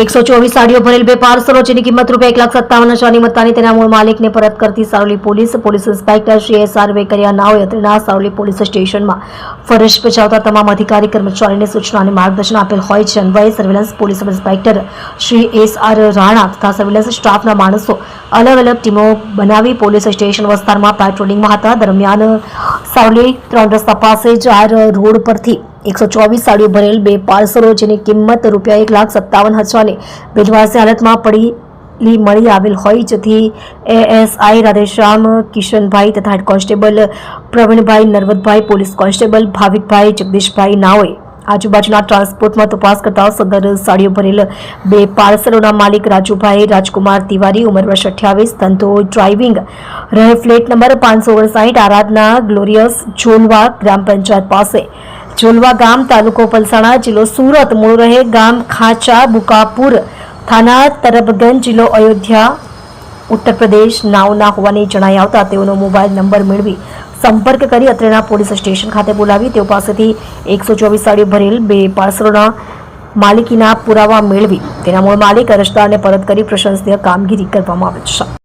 એકસો ચોવીસ સાડીઓ ભરેલ બે પાર્સલો જેની કિંમત રૂપિયા એક લાખ સત્તાવન હજારની મત્તાની તેના મૂળ માલિકને પરત કરતી Saroli police police inspector Shri S R Vekaria નાઓએ અત્રેના સારોલી પોલીસ સ્ટેશનમાં ફરજ બજાવતા તમામ અધિકારી, કર્મચારીને સૂચના અને માર્ગદર્શન આપેલ હોય છે. અન્વયે surveillance police inspector Shri S R Rana તથા સર્વેલન્સ સ્ટાફના માણસો અલગ અલગ ટીમો બનાવી પોલીસ સ્ટેશન વિસ્તારમાં પેટ્રોલિંગમાં હતા. દરમિયાન સાવલી ત્રણ રસ્તા પાસે જાહેર રોડ પરથી એકસો ચોવીસ સાડીઓ ભરેલ બે પાર્સલો જેની કિંમત રૂપિયા એક લાખ સત્તાવન હજારની બેદવાસી હાલતમાં પડેલી મળી આવેલ હોય, જેથી એએસઆઈ રાધેશ્યામ, કિશનભાઈ તથા head constable Pravinbhai, Narvadbhai, police constable Bhavikbhai, Jagdishbhai નાઓએ આજુબાજુના ટ્રાન્સપોર્ટમાં તપાસ કરતા સદર સાડીઓ ભરેલ બે પાર્સલોના માલિક રાજુભાઈ રાજકુમાર તિવારી ઉંમર વર્ષ અઠ્યાવીસ, ધંધો, ડ્રાઇવિંગ, રહે ફ્લેટ નંબર પાંચસો ઓગણસાઠ, આરાધના, ગ્લોરિયસ જોલવા ગ્રામ પંચાયત પાસે. જોલવા ગામ તાલુકો પલસાણા જિલ્લો સુરત. મૂળ રહે ગામ ખાચા, બુકાપુર થાના, તરબગંજ જિલ્લો અયોધ્યા, ઉત્તર પ્રદેશ. નાવના હોવાની જણાઈ આવતા તેઓનો મોબાઈલ નંબર મેળવી સંપર્ક કરી અત્રેના પોલીસ સ્ટેશન ખાતે બોલાવી. તેઓ પાસેથી એકસો ચોવીસ સાડીઓ ભરેલ બે પાર્સલોના માલિકીના પુરાવા મેળવી. તેના મૂળ માલિક અરજદારને પરત કરી પ્રશંસનીય કામગીરી કરવામાં આવે છે.